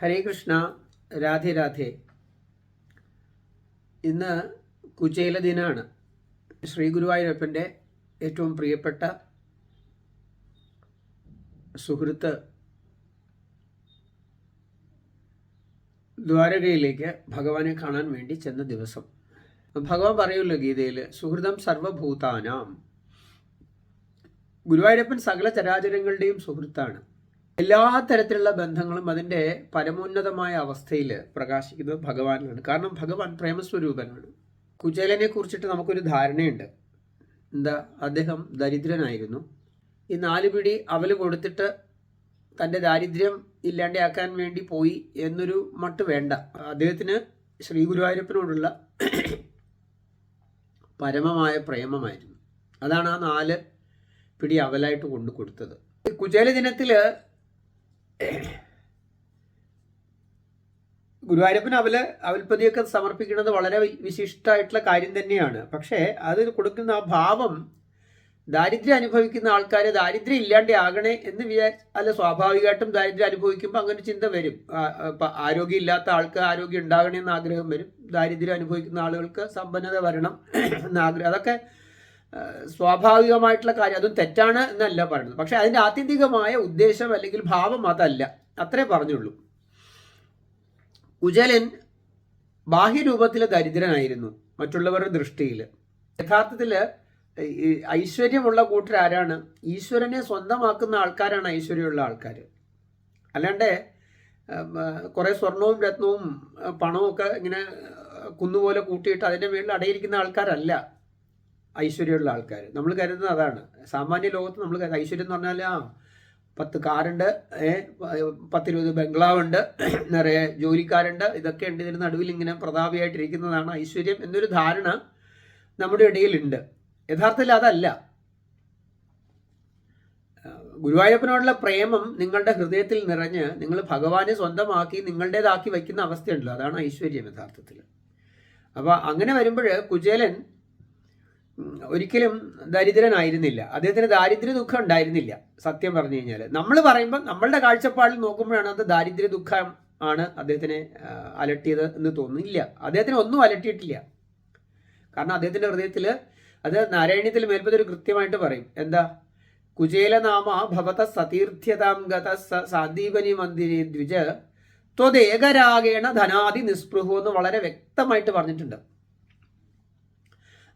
ഹരേ കൃഷ്ണ രാധേ രാധേ. ഇന്ന് കുചേല ദിനാണ്. ശ്രീ ഗുരുവായൂരപ്പന്റെ ഏറ്റവും പ്രിയപ്പെട്ട സുഹൃത്ത് ദ്വാരകയിലേക്ക് ഭഗവാനെ കാണാൻ വേണ്ടി ചെന്ന ദിവസം. ഭഗവാൻ പറയുമല്ലോ ഗീതയിൽ സുഹൃതം സർവഭൂതാനാം. ഗുരുവായൂരപ്പൻ സകല ചരാചരങ്ങളുടെയും സുഹൃത്താണ്. എല്ലാ തരത്തിലുള്ള ബന്ധങ്ങളും അതിന്റെ പരമോന്നതമായ അവസ്ഥയിൽ പ്രകാശിക്കുന്നത് ഭഗവാനാണ് കാരണം ഭഗവാൻ പ്രേമസ്വരൂപനാണ്. കുചേലനെ കുറിച്ചിട്ട് നമുക്കൊരു ധാരണയുണ്ട്. എന്താ? അദ്ദേഹം ദരിദ്രനായിരുന്നു. ഈ നാല് പിടി അവൽ കൊടുത്തിട്ട് തന്റെ ദാരിദ്ര്യം ഇല്ലാണ്ടാക്കാൻ വേണ്ടി പോയി എന്നൊരു മട്ട് വേണ്ട. അദ്ദേഹത്തിന് ശ്രീ ഗുരുവായൂരപ്പനോടുള്ള പരമമായ പ്രേമമായിരുന്നു. അതാണ് ആ നാല് പിടി അവലായിട്ട് കൊണ്ടു കൊടുത്തത്. കുചേല ദിനത്തിൽ ഗുരുവായൂരപ്പന് അവൽ അവൽപ്പതിയൊക്കെ സമർപ്പിക്കുന്നത് വളരെ വിശിഷ്ടമായിട്ടുള്ള കാര്യം തന്നെയാണ്. പക്ഷേ അത് കൊടുക്കുന്ന ആ ഭാവം ദാരിദ്ര്യം അനുഭവിക്കുന്ന ആൾക്കാരെ ദാരിദ്ര്യം ഇല്ലാണ്ട് ആകണേ എന്ന് വിചാ അല്ല സ്വാഭാവികമായിട്ടും ദാരിദ്ര്യം അനുഭവിക്കുമ്പോൾ അങ്ങനെ ചിന്ത വരും. ആരോഗ്യം ഇല്ലാത്ത ആൾക്ക് ആരോഗ്യം ഉണ്ടാകണേ എന്ന് ആഗ്രഹം വരും. ദാരിദ്ര്യം അനുഭവിക്കുന്ന ആളുകൾക്ക് സമ്പന്നത വരണം എന്ന ആഗ്രഹം. അതൊക്കെ സ്വാഭാവികമായിട്ടുള്ള കാര്യം. അതും തെറ്റാണ് എന്നല്ല പറയുന്നത്. പക്ഷെ അതിന്റെ ആത്യന്തികമായ ഉദ്ദേശം അല്ലെങ്കിൽ ഭാവം അതല്ല. അത്രേ പറഞ്ഞുള്ളൂ. കുചലൻ ബാഹ്യരൂപത്തിലെ ദരിദ്രനായിരുന്നു മറ്റുള്ളവരുടെ ദൃഷ്ടിയിൽ. യഥാർത്ഥത്തിൽ ഐശ്വര്യമുള്ള കൂട്ടർ ആരാണ്? ഈശ്വരനെ സ്വന്തമാക്കുന്ന ആൾക്കാരാണ് ഐശ്വര്യമുള്ള ആൾക്കാർ അല്ലാണ്ട് കുറേ സ്വർണവും രത്നവും പണവും ഒക്കെ ഇങ്ങനെ കുന്നുപോലെ കൂട്ടിയിട്ട് അതിന്റെ മേളിൽ അടയിരിക്കുന്ന ആൾക്കാരല്ല. ഐശ്വര്യമുള്ള ആൾക്കാർ. നമ്മൾ കരുതുന്നത് അതാണ്. സാമാന്യ ലോകത്ത് നമ്മൾ ഐശ്വര്യം എന്ന് പറഞ്ഞാൽ ആ പത്ത് കാറുണ്ട് പത്തിരുപത് ബംഗ്ലാവുണ്ട് നിറയെ ജോലിക്കാരുണ്ട് ഇതൊക്കെ ഉണ്ട് ഇതിന് നടുവിൽ ഇങ്ങനെ പ്രതാപിയായിട്ടിരിക്കുന്നതാണ് ഐശ്വര്യം എന്നൊരു ധാരണ നമ്മുടെ ഇടയിലുണ്ട്. യഥാർത്ഥത്തിൽ അതല്ല. ഗുരുവായൂരപ്പനോടുള്ള പ്രേമം നിങ്ങളുടെ ഹൃദയത്തിൽ നിറഞ്ഞ് നിങ്ങൾ ഭഗവാനെ സ്വന്തമാക്കി നിങ്ങളുടേതാക്കി വയ്ക്കുന്ന അവസ്ഥയുണ്ടല്ലോ. അതാണ് ഐശ്വര്യം യഥാർത്ഥത്തിൽ. അപ്പോൾ അങ്ങനെ വരുമ്പോൾ കുചേലൻ ഒരിക്കലും ദരിദ്രനായിരുന്നില്ല. അദ്ദേഹത്തിന് ദാരിദ്ര്യ ദുഃഖം ഉണ്ടായിരുന്നില്ല സത്യം പറഞ്ഞു കഴിഞ്ഞാൽ നമ്മൾ പറയുമ്പോൾ നമ്മളുടെ കാഴ്ചപ്പാടിൽ നോക്കുമ്പോഴാണ് അത് ദാരിദ്ര്യ ദുഃഖം ആണ് അദ്ദേഹത്തിനെ അലട്ടിയത് എന്ന് തോന്നുന്നില്ല. അദ്ദേഹത്തിന് ഒന്നും അലട്ടിയിട്ടില്ല. കാരണം അദ്ദേഹത്തിന്റെ ഹൃദയത്തിൽ അത് നാരായണീയത്തിൽ മേൽപ്പത് ഒരു കൃത്യമായിട്ട് പറയും. എന്താ? കുചേലനാമ ഭവത സതീർത്ഥ്യതാം ഗത സാദീപനി മന്ദിരി ദ്വിജ ത്വതേകരാഗേണ ധനാദി നിസ്പൃഹു എന്ന് വളരെ വ്യക്തമായിട്ട് പറഞ്ഞിട്ടുണ്ട്.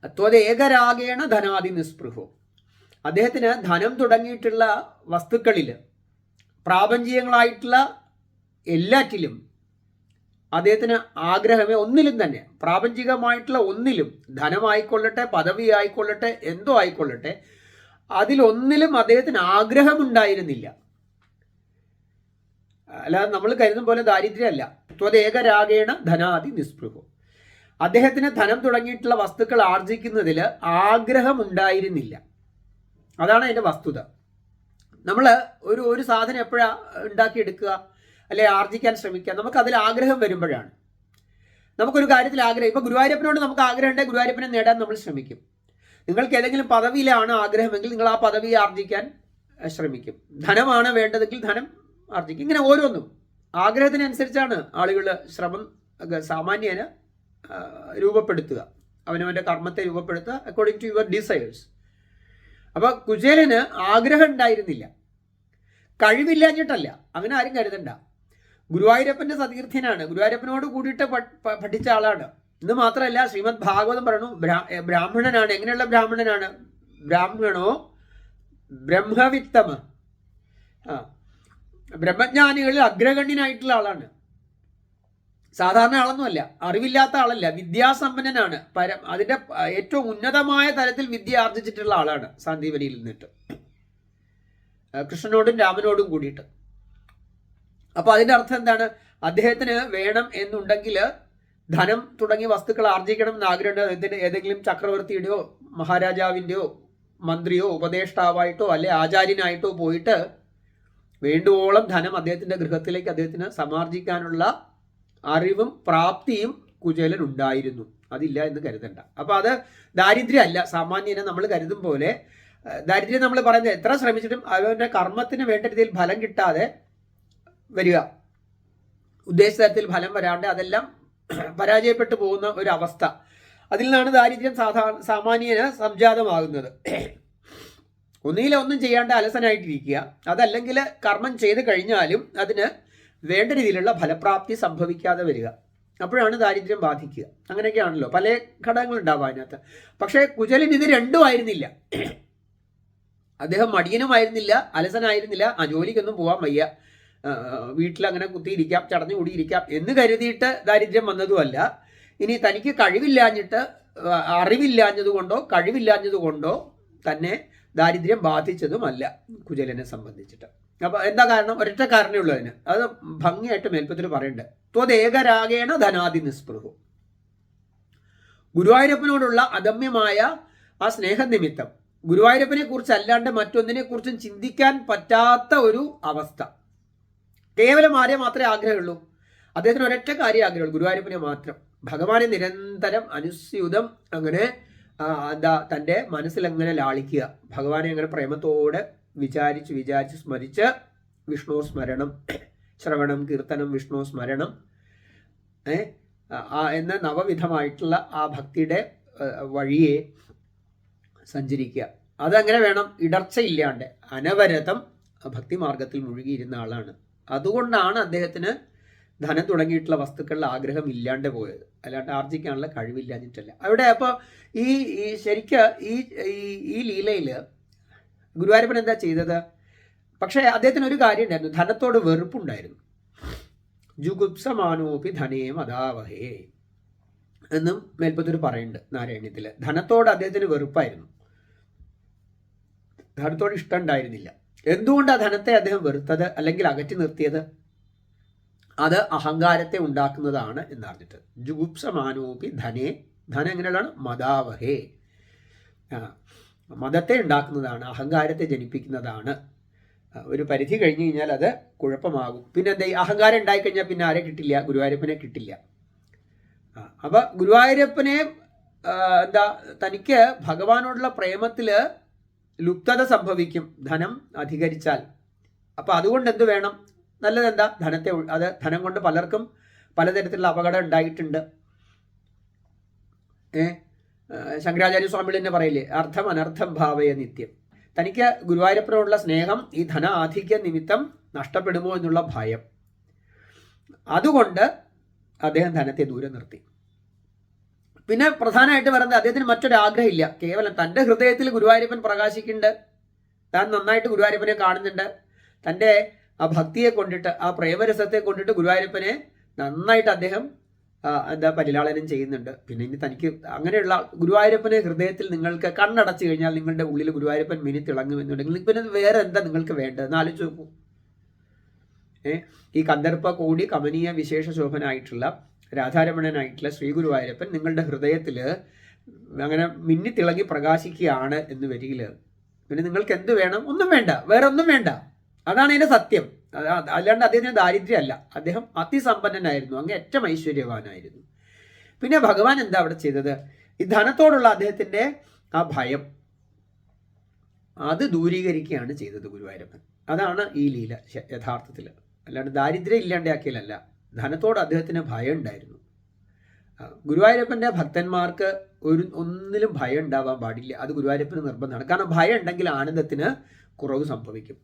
ത്വതേകരാഗേണ ധനാദി നിസ്പൃഹോ. അദ്ദേഹത്തിന് ധനം തുടങ്ങിയിട്ടുള്ള വസ്തുക്കളിൽ പ്രാപഞ്ചീയങ്ങളായിട്ടുള്ള എല്ലാറ്റിലും അദ്ദേഹത്തിന് ആഗ്രഹമേ ഒന്നിലും തന്നെ. പ്രാപഞ്ചികമായിട്ടുള്ള ഒന്നിലും ധനമായിക്കൊള്ളട്ടെ പദവി ആയിക്കൊള്ളട്ടെ എന്തോ ആയിക്കൊള്ളട്ടെ അതിലൊന്നിലും അദ്ദേഹത്തിന് ആഗ്രഹമുണ്ടായിരുന്നില്ല. അല്ലാതെ നമ്മൾ കരുതും പോലെ ദാരിദ്ര്യമല്ല. ത്വതേകരാഗേണ ധനാദി നിസ്പൃഹം. അദ്ദേഹത്തിന് ധനം തുടങ്ങിയിട്ടുള്ള വസ്തുക്കൾ ആർജിക്കുന്നതിൽ ആഗ്രഹമുണ്ടായിരുന്നില്ല. അതാണ് അതിന്റെ വസ്തുത. നമ്മൾ ഒരു ഒരു സാധനം എപ്പോഴാണ് ഉണ്ടാക്കിയെടുക്കുക? അല്ലെ ആർജിക്കാൻ ശ്രമിക്കുക? നമുക്ക് അതിൽ ആഗ്രഹം വരുമ്പോഴാണ്. നമുക്കൊരു കാര്യത്തിൽ ആഗ്രഹം. ഇപ്പൊ ഗുരുവായൂരപ്പനോട് നമുക്ക് ആഗ്രഹമുണ്ടെങ്കിൽ ഗുരുവായൂരപ്പനെ നേടാൻ നമ്മൾ ശ്രമിക്കും. നിങ്ങൾക്ക് ഏതെങ്കിലും പദവിയിലാണ് ആഗ്രഹമെങ്കിൽ നിങ്ങൾ ആ പദവി ആർജിക്കാൻ ശ്രമിക്കും. ധനമാണ് വേണ്ടതെങ്കിൽ ധനം ആർജിക്കും. ഇങ്ങനെ ഓരോന്നും. ആഗ്രഹത്തിനനുസരിച്ചാണ് ആളുകൾ ശ്രമം സാമാന്യേന രൂപപ്പെടുത്തുക. അവനവന്റെ കർമ്മത്തെ രൂപപ്പെടുത്തുക അക്കോർഡിംഗ് ടു യുവർ ഡിസയേഴ്സ് അപ്പോൾ കുചേലന് ആഗ്രഹം ഉണ്ടായിരുന്നില്ല. കഴിവില്ലാഞ്ഞിട്ടല്ല. അങ്ങനെ ആരും കരുതണ്ട. ഗുരുവായൂരപ്പന്റെ സതീർത്ഥ്യനാണ്. ഗുരുവായൂരപ്പനോട് കൂടിയിട്ട് പഠിച്ച ആളാണ്. ഇന്ന് മാത്രമല്ല ശ്രീമദ് ഭാഗവതം പറഞ്ഞു ബ്രാഹ്മണനാണ്. എങ്ങനെയുള്ള ബ്രാഹ്മണനാണ്? ബ്രാഹ്മണോ? ബ്രഹ്മവിത്തമ. ആ. ബ്രഹ്മജ്ഞാനികളിൽ അഗ്രഗണ്യനായിട്ടുള്ള ആളാണ്. സാധാരണ ആളൊന്നുമല്ല. അറിവില്ലാത്ത ആളല്ല. വിദ്യാസമ്പന്നനാണ്. പരം അതിന്റെ ഏറ്റവും ഉന്നതമായ തലത്തിൽ വിദ്യ ആർജിച്ചിട്ടുള്ള ആളാണ് സാന്ദീപനിയിൽ നിന്നിട്ട്. കൃഷ്ണനോടും രാമനോടും കൂടിയിട്ട്. അപ്പോൾ അതിന്റെ അർത്ഥം എന്താണ്? അദ്ദേഹത്തിന് വേണം എന്നുണ്ടെങ്കിൽ ധനം തുടങ്ങിയ വസ്തുക്കൾ ആർജിക്കണം എന്ന് അദ്ദേഹത്തിന് ഏതെങ്കിലും ചക്രവർത്തിയുടെയോ മഹാരാജാവിന്റെയോ മന്ത്രിയോ ഉപദേഷ്ടാവായിട്ടോ അല്ലെ ആചാര്യനായിട്ടോ പോയിട്ട് വേണ്ടുവോളം ധനം അദ്ദേഹത്തിന്റെ ഗൃഹത്തിലേക്ക് അദ്ദേഹത്തിന് സമാർജിക്കാനുള്ള അറിവും പ്രാപ്തിയും കുചേലൻ ഉണ്ടായിരുന്നു. അതില്ല എന്ന് കരുതണ്ട. അപ്പോൾ അത് ദാരിദ്ര്യമല്ല. സാമാന്യനെ നമ്മൾ കരുതും പോലെ ദാരിദ്ര്യം നമ്മൾ പറയുന്നത് എത്ര ശ്രമിച്ചിട്ടും അവരുടെ കർമ്മത്തിന് വേണ്ട രീതിയിൽ ഫലം കിട്ടാതെ വരിക. ഉദ്ദേശിച്ച തരത്തിൽ ഫലം വരാണ്ട് അതെല്ലാം പരാജയപ്പെട്ടു പോകുന്ന ഒരു അവസ്ഥ അതിൽ നിന്നാണ് ദാരിദ്ര്യം സാധാരണ സാമാന്യന് സംജാതമാകുന്നത്. ഒന്നിലൊന്നും ഒന്നും ചെയ്യാണ്ട് അലസനായിട്ടിരിക്കുക. അതല്ലെങ്കിൽ കർമ്മം ചെയ്ത് കഴിഞ്ഞാലും അതിന് വേണ്ട രീതിയിലുള്ള ഫലപ്രാപ്തി സംഭവിക്കാതെ വരിക. അപ്പോഴാണ് ദാരിദ്ര്യം ബാധിക്കുക. അങ്ങനെയൊക്കെയാണല്ലോ. പല ഘടകങ്ങളുണ്ടാവുക അതിനകത്ത്. പക്ഷേ കുചലിന് ഇത് രണ്ടും ആയിരുന്നില്ല. അദ്ദേഹം മടിയനുമായിരുന്നില്ല അലസനായിരുന്നില്ല. ആ ജോലിക്കൊന്നും പോകാൻ വയ്യ. വീട്ടിൽ അങ്ങനെ കുത്തിയിരിക്കാം ചടഞ്ഞു കൂടിയിരിക്കാം എന്ന് കരുതിയിട്ട് ദാരിദ്ര്യം വന്നതുമല്ല. ഇനി തനിക്ക് കഴിവില്ലാഞ്ഞിട്ട് അറിവില്ലാഞ്ഞതുകൊണ്ടോ കഴിവില്ലാഞ്ഞതുകൊണ്ടോ തന്നെ ദാരിദ്ര്യം ബാധിച്ചതുമല്ല കുചലനെ സംബന്ധിച്ചിട്ട്. അപ്പൊ എന്താ കാരണം? ഒരൊറ്റ കാരണമേ ഉള്ളൂ അതിന്. അത് ഭംഗിയായിട്ട് മേൽപ്പത്തിൽ പറയുന്നുണ്ട് ത്വതേകരാഗേണ ധനാദി നിസ്പൃഹു. ഗുരുവായൂരപ്പനോടുള്ള അദമ്യമായ ആ സ്നേഹനിമിത്തം. ഗുരുവായൂരപ്പനെ കുറിച്ച് അല്ലാണ്ട് മറ്റൊന്നിനെ കുറിച്ചും ചിന്തിക്കാൻ പറ്റാത്ത ഒരു അവസ്ഥ. കേവലം ആരെ മാത്രമേ ആഗ്രഹമുള്ളൂ? അദ്ദേഹത്തിന് ഒരൊറ്റ കാര്യം ആഗ്രഹമുള്ളൂ. ഗുരുവായൂരപ്പനെ മാത്രം. ഭഗവാനെ നിരന്തരം അനുസ്യൂതം അങ്ങനെ എന്താ തന്റെ മനസ്സിലങ്ങനെ ലാളിക്കുക. ഭഗവാനെ അങ്ങനെ പ്രേമത്തോടെ വിചാരിച്ച് വിചാരിച്ച് സ്മരിച്ച് വിഷ്ണു സ്മരണം ശ്രവണം കീർത്തനം വിഷ്ണു സ്മരണം എന്ന നവവിധമായിട്ടുള്ള ആ ഭക്തിയുടെ വഴിയെ സഞ്ചരിക്കുക. അതങ്ങനെ വേണം. ഇടർച്ചയില്ലാണ്ട് അനവരതം ഭക്തിമാർഗത്തിൽ മുഴുകിയിരുന്ന ആളാണ്. അതുകൊണ്ടാണ് അദ്ദേഹത്തിന് ധനം തുടങ്ങിയിട്ടുള്ള വസ്തുക്കളിൽ ആഗ്രഹം ഇല്ലാണ്ട് പോയത്. അല്ലാണ്ട് ആർജിക്കാനുള്ള കഴിവില്ലാഞ്ഞിട്ടല്ല. അവിടെ അപ്പോൾ ഈ ശരിക്ക് ഈ- ഈ ലീലയിൽ ഗുരുവായൂരപ്പൻ എന്താ ചെയ്തത്? പക്ഷേ അദ്ദേഹത്തിന് ഒരു കാര്യം ഉണ്ടായിരുന്നു ധനത്തോട് വെറുപ്പുണ്ടായിരുന്നു. ജുഗുപ്സമാനോപി ധനേ മതാവഹേ എന്നും മേൽപ്പത്തൂർ പറയുന്നുണ്ട് നാരായണീയത്തിൽ ധനത്തോട് അദ്ദേഹത്തിന് വെറുപ്പായിരുന്നു. ധനത്തോട് ഇഷ്ടം ഉണ്ടായിരുന്നില്ല. എന്തുകൊണ്ടാണ് ധനത്തെ അദ്ദേഹം വെറുത്തത് അല്ലെങ്കിൽ അകറ്റി നിർത്തിയത്? അത് അഹങ്കാരത്തെ ഉണ്ടാക്കുന്നതാണ് എന്നറിഞ്ഞിട്ട്. ജുഗുപ്സമാനോപി ധനേ ധനം എങ്ങനെയുള്ളതാണ്? മതാവഹേ ആ, മതത്തെ ഉണ്ടാക്കുന്നതാണ് അഹങ്കാരത്തെ ജനിപ്പിക്കുന്നതാണ്. ഒരു പരിധി കഴിഞ്ഞു കഴിഞ്ഞാൽ അത് കുഴപ്പമാകും. പിന്നെ എന്താ ഈ അഹങ്കാരം ഉണ്ടായിക്കഴിഞ്ഞാൽ പിന്നെ ആരെ കിട്ടില്ല? ഗുരുവായൂരപ്പനെ കിട്ടില്ല. അപ്പോൾ അപ്പൊ ഗുരുവായൂരപ്പനെ എന്താ തനിക്ക് ഭഗവാനോടുള്ള പ്രേമത്തിൽ ലുപ്തത സംഭവിക്കും ധനം അധികരിച്ചാൽ. അപ്പൊ അതുകൊണ്ട് എന്ത് വേണം? നല്ലത് എന്താ? ധനത്തെ അത് ധനം കൊണ്ട് പലർക്കും പലതരത്തിലുള്ള അപകടം ഉണ്ടായിട്ടുണ്ട്. ഏ ആ, ശങ്കരാചാര്യ സ്വാമികൾ തന്നെ പറയില്ലേ? അർത്ഥം അനർത്ഥം ഭാവയ നിത്യം. തനിക്ക് ഗുരുവായൂരപ്പനോടുള്ള സ്നേഹം ഈ ധന ആധിക്യ നിമിത്തം നഷ്ടപ്പെടുമോ എന്നുള്ള ഭയം. അതുകൊണ്ട് അദ്ദേഹം ധനത്തെ ദൂരെ നിർത്തി. പിന്നെ പ്രധാനമായിട്ട് പറയുന്നത് അദ്ദേഹത്തിന് മറ്റൊരു ആഗ്രഹമില്ല. കേവലം തന്റെ ഹൃദയത്തിൽ ഗുരുവായൂരപ്പൻ പ്രകാശിക്കുന്നുണ്ട്. താൻ നന്നായിട്ട് ഗുരുവായൂരപ്പനെ കാണുന്നുണ്ട്. തന്റെ ആ ഭക്തിയെ കൊണ്ടിട്ട് ആ പ്രേമരസത്തെ കൊണ്ടിട്ട് ഗുരുവായൂരപ്പനെ നന്നായിട്ട് അദ്ദേഹം എന്താ പരിലാളനം ചെയ്യുന്നുണ്ട്. പിന്നെ ഇനി തനിക്ക് അങ്ങനെയുള്ള ഗുരുവായൂരപ്പനെ ഹൃദയത്തിൽ നിങ്ങൾക്ക് കണ്ണടച്ചു കഴിഞ്ഞാൽ നിങ്ങളുടെ ഉള്ളിൽ ഗുരുവായൂരപ്പൻ മിനി തിളങ്ങുമെന്നുണ്ടെങ്കിൽ പിന്നെ വേറെ എന്താ നിങ്ങൾക്ക് വേണ്ടത്? ആലോചിച്ച് നോക്കൂ. ഈ കന്ദർപ്പ കോടി കമനീയ വിശേഷ ശോഭനായിട്ടുള്ള രാധാരമണനായിട്ടുള്ള ശ്രീ ഗുരുവായൂരപ്പൻ നിങ്ങളുടെ ഹൃദയത്തിൽ അങ്ങനെ മിന്നി തിളങ്ങി പ്രകാശിക്കുകയാണ് എന്ന് വരികിൽ പിന്നെ നിങ്ങൾക്ക് എന്ത് വേണം? ഒന്നും വേണ്ട. വേറെ ഒന്നും വേണ്ട. അതാണ് അതിന്റെ സത്യം. അല്ലാണ്ട് അദ്ദേഹത്തിന് ദാരിദ്ര്യമല്ല. അദ്ദേഹം അതിസമ്പന്നനായിരുന്നു. അങ്ങ് ഏറ്റവും ഐശ്വര്യവാനായിരുന്നു. പിന്നെ ഭഗവാൻ എന്താ അവിടെ ചെയ്തത്? ഈ ധനത്തോടുള്ള അദ്ദേഹത്തിന്റെ ആ ഭയം അത് ദൂരീകരിക്കുകയാണ് ചെയ്തത് ഗുരുവായൂരപ്പൻ. അതാണ് ഈ ലീല യഥാർത്ഥത്തിൽ. അല്ലാണ്ട് ദാരിദ്ര്യം ഇല്ലാണ്ടാക്കിയാലല്ല ധനത്തോട് അദ്ദേഹത്തിന് ഭയം ഉണ്ടായിരുന്നു ഗുരുവായൂരപ്പന്റെ ഭക്തന്മാർക്ക് ഒരു ഒന്നിലും ഭയം ഉണ്ടാവാൻ പാടില്ല. അത് ഗുരുവായൂരപ്പന് നിർബന്ധമാണ്. കാരണം ഭയം ഉണ്ടെങ്കിൽ ആനന്ദത്തിന് കുറവ് സംഭവിക്കും.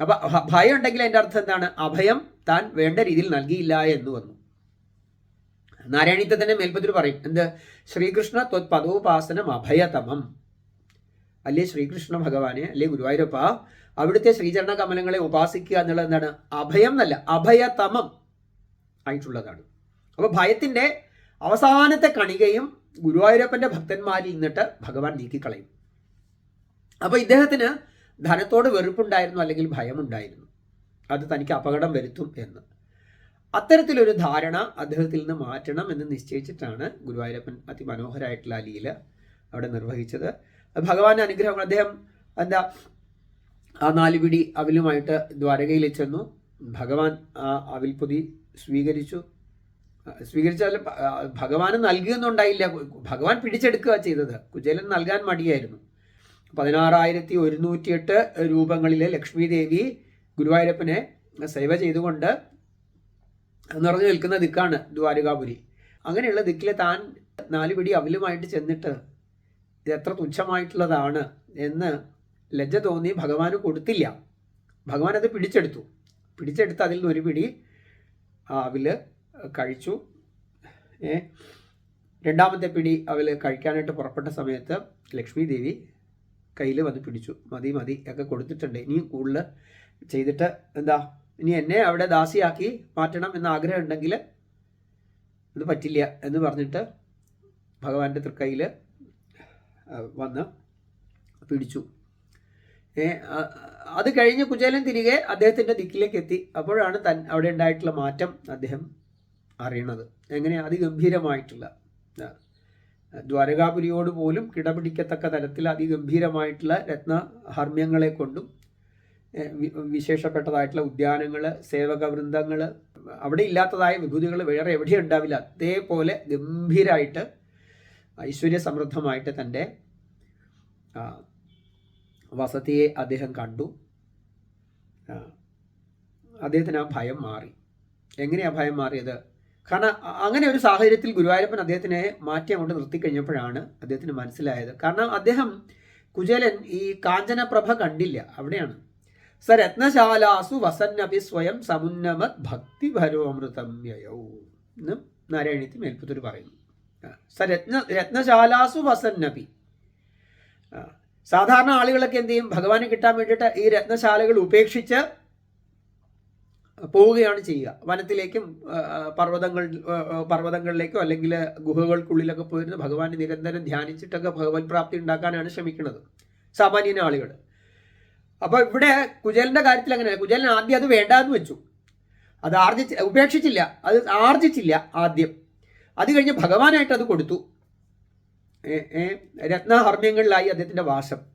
അപ്പൊ ഭയം ഉണ്ടെങ്കിൽ അതിന്റെ അർത്ഥം എന്താണ്? അഭയം താൻ വേണ്ട രീതിയിൽ നൽകിയില്ല എന്ന് വന്നു. നാരായണീത്തെ തന്നെ മേൽപ്പത്തിൽ പറയും. എന്ത്? ശ്രീകൃഷ്ണ ത്വത് പദോപാസനം അഭയതമം. അല്ലേ ശ്രീകൃഷ്ണ ഭഗവാനെ? അല്ലേ ഗുരുവായൂരപ്പ? അവിടുത്തെ ശ്രീചരണ കമലങ്ങളെ ഉപാസിക്കുക എന്നുള്ളത് എന്താണ്? അഭയം എന്നല്ല അഭയതമം ആയിട്ടുള്ളതാണ്. അപ്പോൾ ഭയത്തിന്റെ അവസാനത്തെ കണികയും ഗുരുവായൂരപ്പന്റെ ഭക്തന്മാരിൽ നിന്നിട്ട് ഭഗവാൻ നീക്കിക്കളയും. അപ്പോൾ ഇദ്ദേഹത്തിന് ധനത്തോട് വെറുപ്പുണ്ടായിരുന്നു അല്ലെങ്കിൽ ഭയമുണ്ടായിരുന്നു. അത് തനിക്ക് അപകടം വരുത്തും എന്ന്. അത്തരത്തിലൊരു ധാരണ അദ്ദേഹത്തിൽ നിന്ന് മാറ്റണം എന്ന് നിശ്ചയിച്ചിട്ടാണ് ഗുരുവായൂരപ്പൻ അതിമനോഹരമായിട്ടുള്ള ലീല അവിടെ നിർവഹിച്ചത്. ഭഗവാന്റെ അനുഗ്രഹം അദ്ദേഹം എന്താ ആ നാലുപിടി അവിലുമായിട്ട് ദ്വാരകയിൽ ചെന്നു. ഭഗവാൻ ആ അവിൽപ്പൊതി സ്വീകരിച്ചു. സ്വീകരിച്ചാൽ ഭഗവാന് ആ, ഉണ്ടായില്ല. ഭഗവാൻ പിടിച്ചെടുക്കുക ചെയ്തത്. കുചേലൻ നൽകാൻ മടിയായിരുന്നു. പതിനാറായിരത്തി ഒരുന്നൂറ്റി എട്ട് രൂപങ്ങളിലെ ലക്ഷ്മി ദേവി ഗുരുവായൂരപ്പനെ സേവ ചെയ്തുകൊണ്ട് നിറഞ്ഞു നിൽക്കുന്ന ദിക്കാണ് ദ്വാരകാപുരി. അങ്ങനെയുള്ള ദിക്കിൽ താൻ നാല് പിടി അവലുമായിട്ട് ചെന്നിട്ട് ഇത് എത്ര തുച്ഛമായിട്ടുള്ളതാണ് എന്ന് ലജ്ജ തോന്നി ഭഗവാന് കൊടുത്തില്ല. ഭഗവാൻ അത് പിടിച്ചെടുത്തു. പിടിച്ചെടുത്ത് അതിൽ നിന്ന് ഒരു പിടി ആ കഴിച്ചു. രണ്ടാമത്തെ പിടി അവൽ കഴിക്കാനായിട്ട് പുറപ്പെട്ട സമയത്ത് ലക്ഷ്മി ദേവി കയ്യിൽ വന്ന് പിടിച്ചു. മതി മതി ഒക്കെ കൊടുത്തിട്ടുണ്ട്. ഇനിയും കൂടുതൽ ചെയ്തിട്ട് എന്താ? ഇനി എന്നെ അവിടെ ദാസിയാക്കി മാറ്റണം എന്ന ആഗ്രഹം ഉണ്ടെങ്കിൽ അത് പറ്റില്ല എന്ന് പറഞ്ഞിട്ട് ഭഗവാന്റെ തൃക്കൈയിൽ വന്ന് പിടിച്ചു. അത് കഴിഞ്ഞ് കുചേലൻ തിരികെ അദ്ദേഹത്തിന്റെ ദിക്കിലേക്ക് എത്തി. അപ്പോഴാണ് തൻ അവിടെ ഉണ്ടായിട്ടുള്ള മാറ്റം അദ്ദേഹം അറിയണത്. എങ്ങനെ അതിഗംഭീരമായിട്ടുള്ള ദ്വാരകാപുരിയോട് പോലും കിടപിടിക്കത്തക്ക തരത്തിൽ അതിഗംഭീരമായിട്ടുള്ള രത്നഹർമ്മ്യങ്ങളെ കൊണ്ടും വിശേഷപ്പെട്ടതായിട്ടുള്ള ഉദ്യാനങ്ങൾ സേവകവൃന്ദങ്ങൾ അവിടെ ഇല്ലാത്തതായ വിഭൂതികൾ വേറെ എവിടെയും ഉണ്ടാവില്ല. അതേപോലെ ഗംഭീരമായിട്ട് ഐശ്വര്യ സമൃദ്ധമായിട്ട് തന്റെ വസതിയെ അദ്ദേഹം കണ്ടു. അദ്ദേഹത്തിന് ആ ഭയം മാറി. എങ്ങനെയാണ് ഭയം മാറിയത്? കാരണം അങ്ങനെ ഒരു സാഹചര്യത്തിൽ ഗുരുവായൂരപ്പൻ അദ്ദേഹത്തിനെ മാറ്റി അങ്ങോട്ട് നിർത്തിക്കഴിഞ്ഞപ്പോഴാണ് അദ്ദേഹത്തിന് മനസ്സിലായത്. കാരണം അദ്ദേഹം കുചേലൻ ഈ കാഞ്ചനപ്രഭ കണ്ടില്ല അവിടെയാണ്. സ രത്നശാലാസു വസന്നപി സ്വയം സമുന്നമത് ഭക്തി ഭരോമൃതം യയോ എന്ന് നാരായണീത്തി മേൽപ്പത്തൂർ പറയുന്നു. സ രത്ന രത്നശാലാസു വസന്നപി സാധാരണ ആളുകളൊക്കെ എന്ത് ചെയ്യും? ഭഗവാനെ കിട്ടാൻ വേണ്ടിയിട്ട് ഈ രത്നശാലകൾ ഉപേക്ഷിച്ച് പോവുകയാണ് ചെയ്യുക. വനത്തിലേക്കും പർവതങ്ങൾ പർവതങ്ങളിലേക്കോ അല്ലെങ്കിൽ ഗുഹകൾക്കുള്ളിലൊക്കെ പോയിരുന്ന് ഭഗവാനെ നിരന്തരം ധ്യാനിച്ചിട്ടൊക്കെ ഭഗവത് പ്രാപ്തി ഉണ്ടാക്കാനാണ് ശ്രമിക്കുന്നത്. സാമാന്യന ആളുകൾ അപ്പോൾ ഇവിടെ കുചേലന്റെ കാര്യത്തിൽ അങ്ങനെയാണ് കുചേലൻ ആദ്യം അത് വേണ്ടാന്ന് വെച്ചു. അത് ആർജിച്ച് ഉപേക്ഷിച്ചില്ല. അത് ആർജിച്ചില്ല ആദ്യം. അത് കഴിഞ്ഞ് ഭഗവാനായിട്ട് അത് കൊടുത്തു. രത്നഹർമ്മ്യങ്ങളിലായി അദ്ദേഹത്തിന്റെ വാസം.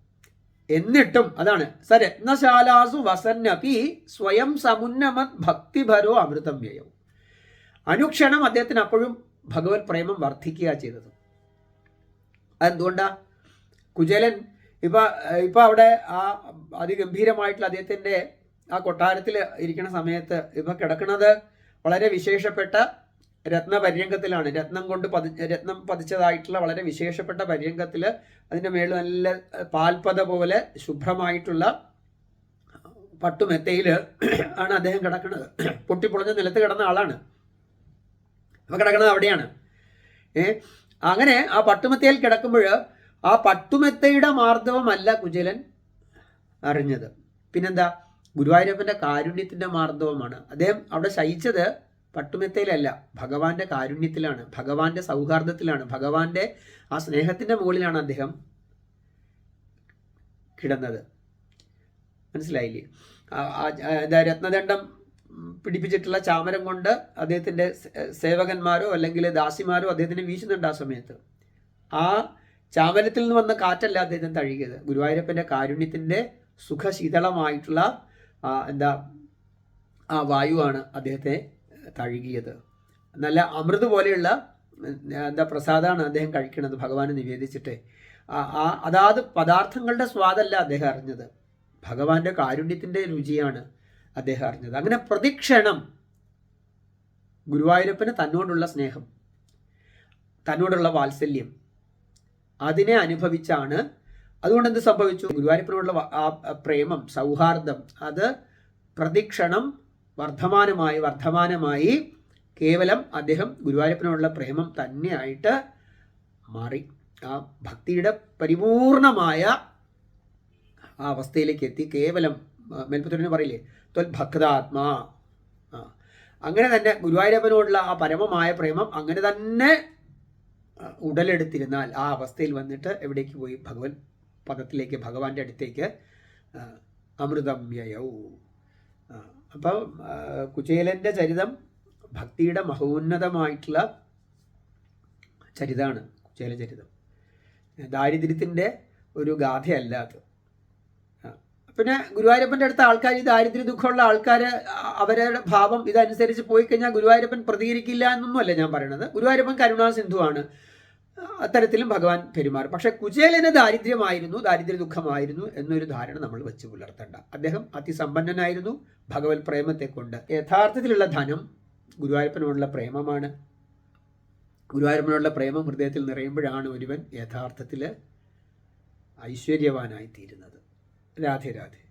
എന്നിട്ടും അതാണ്. സ രത്നശാലാസു വസന്നപി സ്വയം സമുന്നമത് ഭക്തിഭരോ അമൃതം വ്യയവും അനുക്ഷണം അദ്ദേഹത്തിന് അപ്പോഴും ഭഗവത് പ്രേമം വർദ്ധിക്കുക ചെയ്തത്. അതെന്തുകൊണ്ടാ? കുചേലൻ ഇപ്പൊ ഇപ്പൊ അവിടെ ആ അതിഗംഭീരമായിട്ടുള്ള അദ്ദേഹത്തിന്റെ ആ കൊട്ടാരത്തിൽ ഇരിക്കുന്ന സമയത്ത് ഇപ്പൊ കിടക്കുന്നത് വളരെ വിശേഷപ്പെട്ട രത്ന പര്യങ്കത്തിലാണ് രത്നം കൊണ്ട് പതി രത്നം പതിച്ചതായിട്ടുള്ള വളരെ വിശേഷപ്പെട്ട പര്യങ്കത്തിൽ അതിന്റെ മേളിൽ നല്ല പാൽപ്പത പോലെ ശുഭ്രമായിട്ടുള്ള പട്ടുമെത്തയിൽ ആണ് അദ്ദേഹം കിടക്കുന്നത്. പൊട്ടിപ്പൊളഞ്ഞ നിലത്ത് കിടന്ന ആളാണ്. അപ്പോൾ കിടക്കുന്നത് അവിടെയാണ്. ഏ അങ്ങനെ ആ പട്ടുമെത്തയിൽ കിടക്കുമ്പോൾ ആ പട്ടുമെത്തയുടെ മാർദ്ദവമല്ല കുചേലൻ അറിഞ്ഞത്. പിന്നെന്താ? ഗുരുവായൂരപ്പന്റെ കാരുണ്യത്തിന്റെ മാർദ്ദവമാണ്. അദ്ദേഹം അവിടെ ശയിച്ചത് പട്ടുമെത്തയിലല്ല ഭഗവാന്റെ കാരുണ്യത്തിലാണ് ഭഗവാന്റെ സൗഹാർദ്ദത്തിലാണ് ഭഗവാന്റെ ആ സ്നേഹത്തിന്റെ മുകളിലാണ് അദ്ദേഹം കിടന്നത്. മനസ്സിലായില്ലേ? എന്താ രത്നദണ്ഡം പിടിപ്പിച്ചിട്ടുള്ള ചാമരം കൊണ്ട് അദ്ദേഹത്തിന്റെ സേവകന്മാരോ അല്ലെങ്കിൽ ദാസിമാരോ അദ്ദേഹത്തിന് വീശുന്നുണ്ട് ആ സമയത്ത്. ആ ചാമരത്തിൽ നിന്ന് വന്ന കാറ്റല്ല അദ്ദേഹം തഴുകിയത്. ഗുരുവായൂരപ്പന്റെ കാരുണ്യത്തിന്റെ സുഖശീതളമായിട്ടുള്ള എന്താ ആ വായുവാണ് അദ്ദേഹത്തെ തഴുകിയത്. നല്ല അമൃത് പോലെയുള്ള എന്താ പ്രസാദമാണ് അദ്ദേഹം കഴിക്കുന്നത് ഭഗവാന് നിവേദിച്ചിട്ട്. ആ അതാത് പദാർത്ഥങ്ങളുടെ സ്വാദല്ല അദ്ദേഹം അറിഞ്ഞത്. ഭഗവാന്റെ കാരുണ്യത്തിന്റെ രുചിയാണ് അദ്ദേഹം അറിഞ്ഞത്. അങ്ങനെ പ്രതിക്ഷണം ഗുരുവായൂരപ്പന് തന്നോടുള്ള സ്നേഹം തന്നോടുള്ള വാത്സല്യം അതിനെ അനുഭവിച്ചാണ് അതുകൊണ്ട് എന്ത് സംഭവിച്ചു? ഗുരുവായൂരപ്പനോടുള്ള ആ പ്രേമം സൗഹാർദ്ദം അത് പ്രതിക്ഷണം വർദ്ധമാനമായി വർദ്ധമാനമായി കേവലം അദ്ദേഹം ഗുരുവായൂരപ്പനോടുള്ള പ്രേമം തന്നെയായിട്ട് മാറി. ആ ഭക്തിയുടെ പരിപൂർണമായ ആ അവസ്ഥയിലേക്ക് എത്തി. കേവലം മേൽപ്പത്തൂരിന് പറയില്ലേ ത്വൽ ഭക്താത്മാ. അങ്ങനെ തന്നെ ഗുരുവായൂരപ്പനോടുള്ള ആ പരമമായ പ്രേമം അങ്ങനെ തന്നെ ഉടലെടുത്തിരുന്നാൽ ആ അവസ്ഥയിൽ വന്നിട്ട് എവിടേക്ക് പോയി? ഭഗവൻ പദത്തിലേക്ക് ഭഗവാന്റെ അടുത്തേക്ക് അമൃതം യയൗ. ആ, അപ്പം ആ, കുചേലന്റെ ചരിതം ഭക്തിയുടെ മഹോന്നതമായിട്ടുള്ള ചരിതമാണ് കുചേല ചരിതം. ദാരിദ്ര്യത്തിന്റെ ഒരു ഗാഥയല്ല അത്. പിന്നെ ഗുരുവായൂരപ്പന്റെ അടുത്ത ആൾക്കാർ ഈ ദാരിദ്ര്യ ദുഃഖമുള്ള ആൾക്കാർ അവരുടെ ഭാവം ഇതനുസരിച്ച് പോയി കഴിഞ്ഞാൽ ഗുരുവായൂരപ്പൻ പ്രതികരിക്കില്ല എന്നൊന്നുമല്ല ഞാൻ പറയണത്. ഗുരുവായൂരപ്പൻ കരുണാസിന്ധുവാണ് അത്തരത്തിലും ഭഗവാൻ പെരുമാറും. പക്ഷെ കുചേലന് ദാരിദ്ര്യമായിരുന്നു ദാരിദ്ര്യ ദുഃഖമായിരുന്നു എന്നൊരു ധാരണ നമ്മൾ വെച്ച് പുലർത്തേണ്ട. അദ്ദേഹം അതിസമ്പന്നനായിരുന്നു ഭഗവത് പ്രേമത്തെ കൊണ്ട് യഥാർത്ഥത്തിലുള്ള ധനം ഗുരുവായൂരപ്പനോടുള്ള പ്രേമമാണ്. ഗുരുവായൂരപ്പനോടുള്ള പ്രേമം ഹൃദയത്തിൽ നിറയുമ്പോഴാണ് ഒരുവൻ യഥാർത്ഥത്തിൽ ഐശ്വര്യവാനായി തീരുന്നത് രാധേ രാധേ.